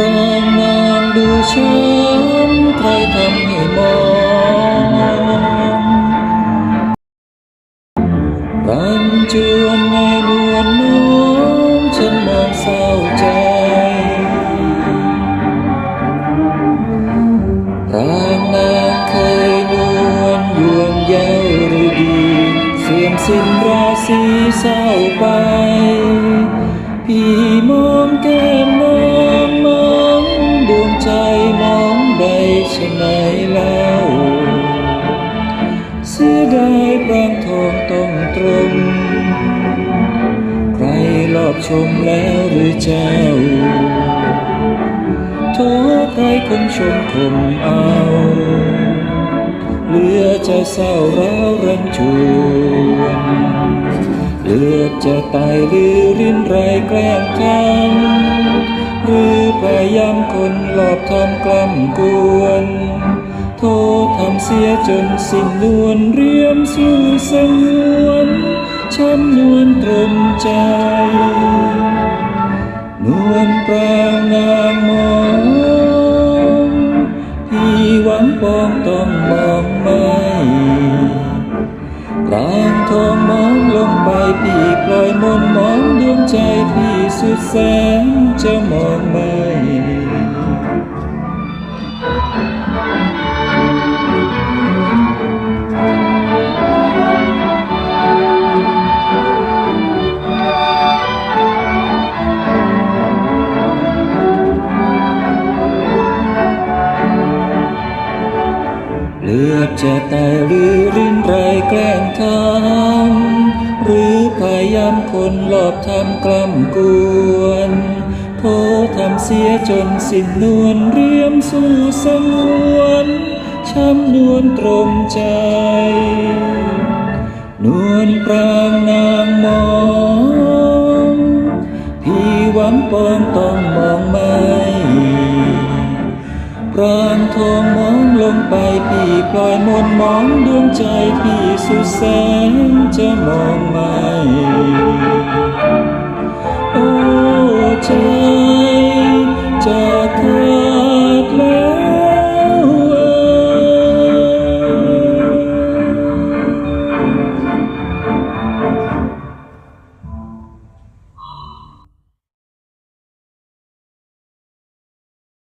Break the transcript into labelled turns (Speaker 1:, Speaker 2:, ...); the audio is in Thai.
Speaker 1: รองนางดูช้ำใครทำให้มองบันจวนในนวนน้องฉันมองเศร้าใจรางนาเคยนวลยวงเย้าหรือดี เสื่อมสิ้นราศีเศร้าไป ใจมองใดชะไหนเล่าเสียดายปรางทองต้องตรมใครลอบชมแล้วหรือเจ้าโทษใครคนชมคมเอาเหลือจะเศร้าร้าวรันจวนเลือดจะตายหรือรินไรแกล้งทำ นหลอบทำกล้ำกวน โทษทำเสียจนสิ้นนวลเรียมสู่สงวนช้ำนวลตรมใจ นวลปรางนางมองพี่หวังปองต้องมองไม่ปรางทองมองลงไปพี่ปล่อยมนมองดวงใจพี่ สุดแสนจะมองไม่เลือดจะตายหรือรินไรแกล้งทำ หรือพยายามคนหลอบทำกล้ำกวนโทษทำเสียจนสิ้นนวลเรียมสู่สงวนช้ำนวลตรมใจ นวลปรางนางมอง พี่หวังปองต้องมองม่ป รางทองมองลงไปพี่ปล่อยมนมองดวงใจพี่สุดแสนจะมองไม่โอ้ใจจะเค